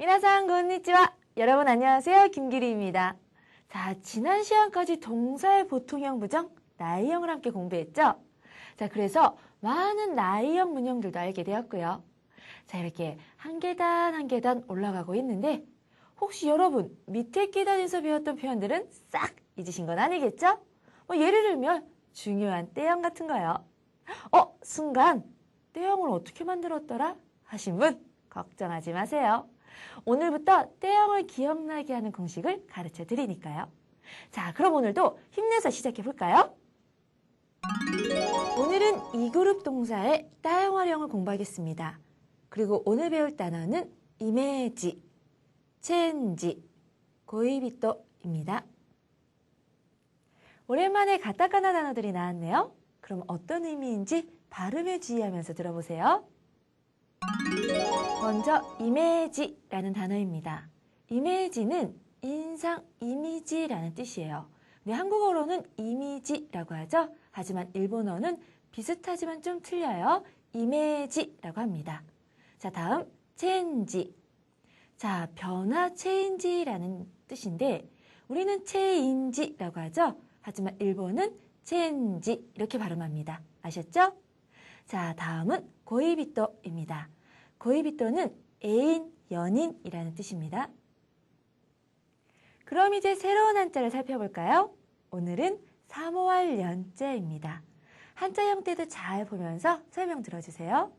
미나상 건니치와 여러분 안녕하세요. 김기리입니다. 자, 지난 시간까지 동사의 보통형 부정, 나이형을 함께 공부했죠? 자, 그래서 많은 나이형 문형들도 알게 되었고요. 자, 이렇게 한 계단 한 계단 올라가고 있는데 혹시 여러분 밑에 계단에서 배웠던 표현들은 싹 잊으신 건 아니겠죠? 뭐 예를 들면 중요한 때형 같은 거요. 어, 순간 때형을 어떻게 만들었더라? 하신 분 걱정하지 마세요. 오늘부터 때형을 기억나게 하는 공식을 가르쳐 드리니까요. 자, 그럼 오늘도 힘내서 시작해 볼까요? 오늘은 이 그룹 동사의 따형 활용을 공부하겠습니다. 그리고 오늘 배울 단어는 이메지, 체인지, 고이비토입니다. 오랜만에 가타카나 단어들이 나왔네요. 그럼 어떤 의미인지 발음에 주의하면서 들어보세요. 먼저 이미지라는 단어입니다. 이미지는 인상, 이미지라는 뜻이에요. 근데 한국어로는 이미지라고 하죠. 하지만 일본어는 비슷하지만 좀 틀려요. 이미지라고 합니다. 자, 다음 체인지. 자, 변화 체인지라는 뜻인데 우리는 체인지라고 하죠. 하지만 일본은 체인지 이렇게 발음합니다. 아셨죠? 자, 다음은 고이비토입니다. 고이비토는 애인, 연인이라는 뜻입니다. 그럼 이제 새로운 한자를 살펴볼까요? 오늘은 사모할 연자입니다. 한자 형태도 잘 보면서 설명 들어주세요.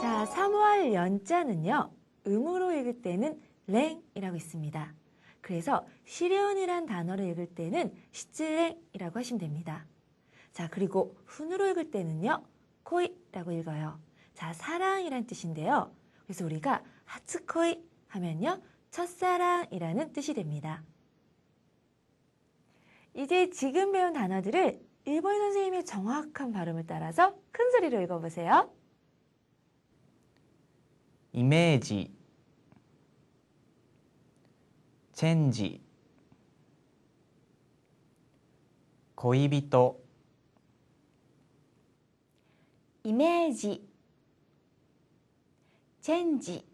자, 사모할 연자는요. 음으로 읽을 때는 랭이라고 있습니다. 그래서 시련이란 단어를 읽을 때는 시쯔랭이라고 하시면 됩니다. 자, 그리고 훈으로 읽을 때는요. 코이라고 읽어요. 자, 사랑이란 뜻인데요. 그래서 우리가 하츠코이 하면요. 첫사랑이라는 뜻이 됩니다. 이제 지금 배운 단어들을 일본 선생님의 정확한 발음을 따라서 큰 소리로 읽어보세요. 이미지, 체인지, 고이비토 이미지, 체인지,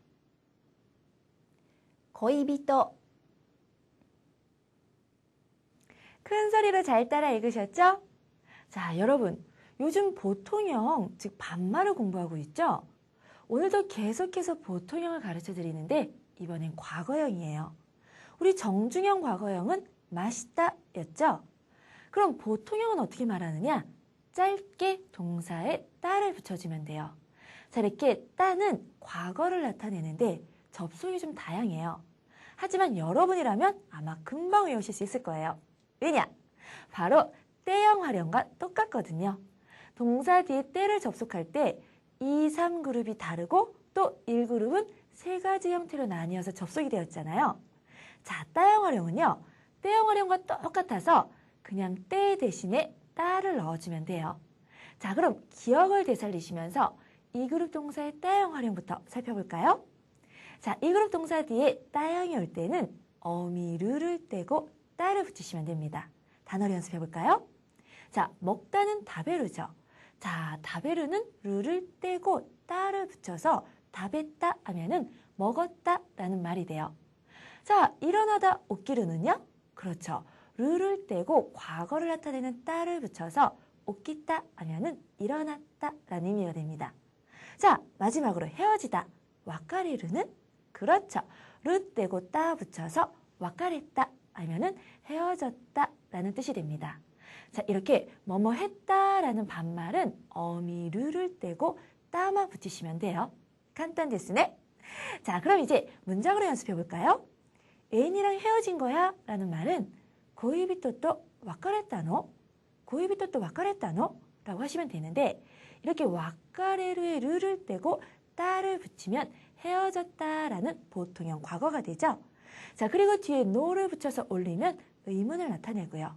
고이비토. 큰 소리로 잘 따라 읽으셨죠? 자, 여러분, 요즘 보통형, 즉 반말을 공부하고 있죠? 오늘도 계속해서 보통형을 가르쳐 드리는데 이번엔 과거형이에요. 우리 정중형 과거형은 맛있다 였죠? 그럼 보통형은 어떻게 말하느냐? 짧게 동사에 따를 붙여주면 돼요. 자, 이렇게 따는 과거를 나타내는데 접속이 좀 다양해요. 하지만 여러분이라면 아마 금방 외우실 수 있을 거예요. 왜냐? 바로 때형 활용과 똑같거든요. 동사 뒤에 때를 접속할 때 2, 3그룹이 다르고 또 1그룹은 세 가지 형태로 나뉘어서 접속이 되었잖아요. 자, 따형 활용은요. 때형 활용과 똑같아서 그냥 때 대신에 따를 넣어주면 돼요. 자, 그럼 기억을 되살리시면서 이 그룹 동사의 따형 활용부터 살펴볼까요? 자, 이 그룹 동사 뒤에 따형이 올 때는 어미르를 떼고 따를 붙이시면 됩니다. 단어를 연습해 볼까요? 자, 먹다는 다베르죠. 자, 다베르는 르를 떼고 따를 붙여서 다베다 하면은 먹었다 라는 말이 돼요. 자, 일어나다 오기르는요? 그렇죠. 르를 떼고 과거를 나타내는 따를 붙여서 오기다 하면은 일어났다 라는 의미가 됩니다. 자, 마지막으로 헤어지다. 와카리르는 그렇죠. 르 떼고 따 붙여서 와카랬다 하면은 헤어졌다 라는 뜻이 됩니다. 자, 이렇게 뭐뭐 했다 라는 반말은 어미 르를 떼고 따만 붙이시면 돼요. 간단 됐으네. 자, 그럼 이제 문장으로 연습해 볼까요? 애인이랑 헤어진 거야? 라는 말은 고이비토또 와카레타노? 고이비토 또 와카레타노? 라고 하시면 되는데 이렇게 와카레르의 르를 떼고 따를 붙이면 헤어졌다라는 보통형 과거가 되죠. 자, 그리고 뒤에 노를 붙여서 올리면 의문을 나타내고요.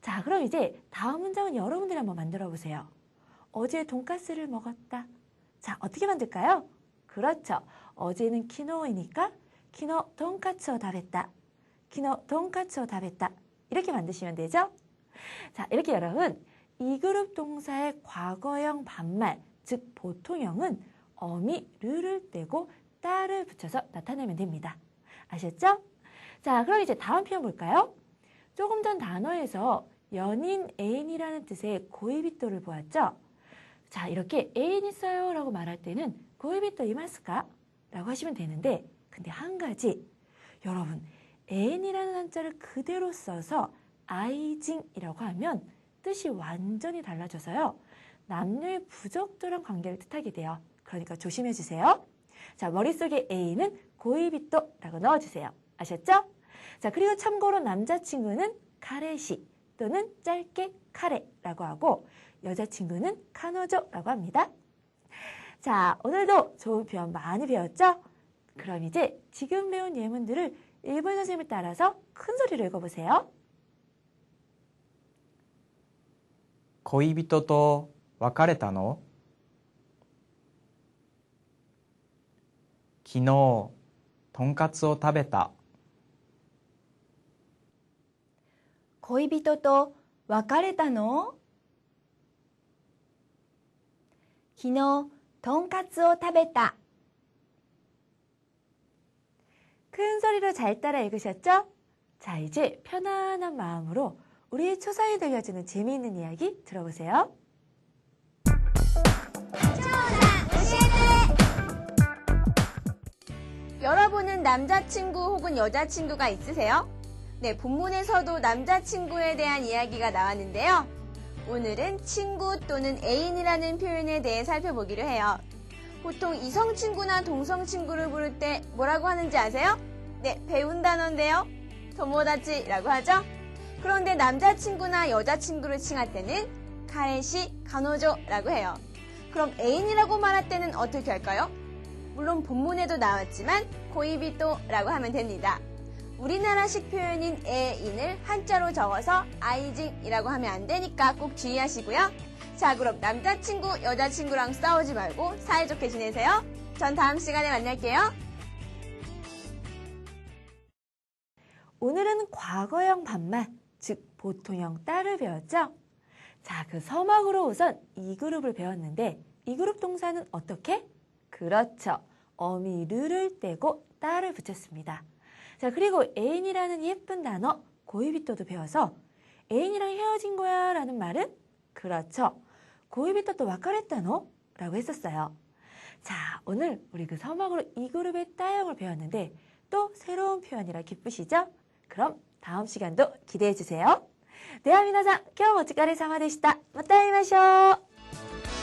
자, 그럼 이제 다음 문장은 여러분들이 한번 만들어 보세요. 어제 돈가스를 먹었다. 자, 어떻게 만들까요? 그렇죠. 어제는 키노이니까 키노 돈까츠を 다베다. 키노 돈까츠を 다베다. 이렇게 만드시면 되죠? 자, 이렇게 여러분 이 그룹 동사의 과거형 반말, 즉 보통형은 어미 르를 떼고 따를 붙여서 나타내면 됩니다. 아셨죠? 자, 그럼 이제 다음 표현 볼까요? 조금 전 단어에서 연인 애인이라는 뜻의 고이비토를 보았죠? 자, 이렇게 애인 있어요 라고 말할 때는 고이비토 이마스까? 라고 하시면 되는데 근데 한 가지 여러분 애인이라는 한자를 그대로 써서 아이징이라고 하면 뜻이 완전히 달라져서요. 남녀의 부적절한 관계를 뜻하게 돼요. 그러니까 조심해 주세요. 자, 머릿속에 A는 고이비토라고 넣어주세요. 아셨죠? 자, 그리고 참고로 남자친구는 카레시 또는 짧게 카레라고 하고 여자친구는 카노조라고 합니다. 자, 오늘도 좋은 표현 많이 배웠죠? 그럼 이제 지금 배운 예문들을 일본 선생님을 따라서 큰 소리로 읽어보세요. 恋人と別れたの昨日とんかつを食べた恋人と別れたの昨日とんかつを食べた 큰 소리로 잘 따라 읽으셨죠? 자, 이제 편안한 마음으로 우리의 초상이 들려주는 재미있는 이야기 들어보세요. 여러분은 남자친구 혹은 여자친구가 있으세요? 네, 본문에서도 남자친구에 대한 이야기가 나왔는데요. 오늘은 친구 또는 애인이라는 표현에 대해 살펴보기로 해요. 보통 이성 친구나 동성 친구를 부를 때 뭐라고 하는지 아세요? 네, 배운 단어인데요. 도모다치라고 하죠. 그런데 남자친구나 여자친구를 칭할 때는 카레시, 가노조라고 해요. 그럼 애인이라고 말할 때는 어떻게 할까요? 물론 본문에도 나왔지만 고이비토라고 하면 됩니다. 우리나라식 표현인 애인을 한자로 적어서 아이징이라고 하면 안 되니까 꼭 주의하시고요. 자, 그럼 남자친구, 여자친구랑 싸우지 말고 사이좋게 지내세요. 전 다음 시간에 만날게요. 오늘은 과거형 반말, 즉 보통형 따를 배웠죠? 자, 그 서막으로 우선 이 그룹을 배웠는데 이 그룹 동사는 어떻게? 그렇죠. 어미 르를 떼고 따를 붙였습니다. 자, 그리고 애인이라는 예쁜 단어 고이비토도 배워서 애인이랑 헤어진 거야 라는 말은 그렇죠. 고이비토 또 와카레타노? 라고 했었어요. 자, 오늘 우리 그 서막으로 이 그룹의 따형을 배웠는데 또 새로운 표현이라 기쁘시죠? 그럼 다음 시간도 기대해 주세요. では皆さん、今日もお疲れ様でした。また会いましょう。